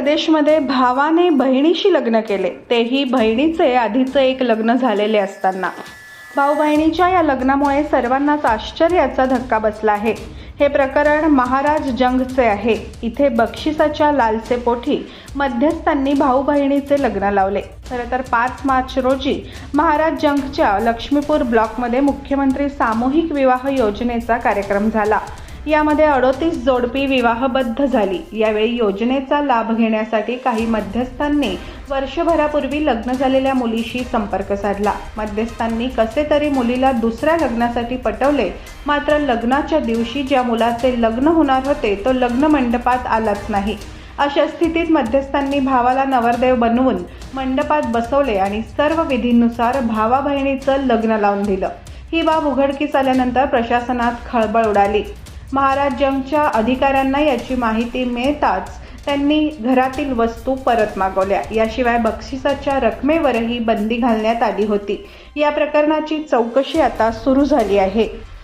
प्रदेशमध्ये भावाने बहिणीशी लग्न केले. तेही बहिणीचे आधीचे एक लग्न झालेले असताना. भाऊ बहिणीच्या या लग्नामुळे सर्वांनाच आश्चर्याचा धक्का बसला आहे. हे प्रकरण महाराज जंगचे आहे. इथे बक्षिसाच्या लालसेपोटी मध्यस्थांनी भाऊ बहिणीचे लग्न लावले. खरं तर पाच मार्च रोजी महाराज जंगच्या लक्ष्मीपूर ब्लॉकमध्ये मुख्यमंत्री सामूहिक विवाह योजनेचा कार्यक्रम झाला. यामध्ये अडोतीस जोडपी विवाहबद्ध झाली. यावेळी योजनेचा लाभ घेण्यासाठी काही मध्यस्थांनी वर्षभरापूर्वी लग्न झालेल्या मुलीशी संपर्क साधला. मध्यस्थांनी कसे तरी मुलीला दुसऱ्या लग्नासाठी पटवले मात्र लग्नाच्या दिवशी ज्या मुलाचे लग्न होणार होते तो लग्न मंडपात आलाच नाही. अशा स्थितीत मध्यस्थांनी भावाला नवरदेव बनवून मंडपात बसवले आणि सर्व विधींनुसार भावा बहिणीचं लग्न लावून दिलं. ही बाब उघडकीस आल्यानंतर प्रशासनात खळबळ उडाली. महाराज जंगच्या अधिकाऱ्यांना याची माहिती मिळताच त्यांनी घरातील वस्तू परत मागवल्या. याशिवाय बक्षिसाच्या रकमेवरही बंदी घालण्यात आली होती. या प्रकरणाची चौकशी आता सुरू झाली आहे.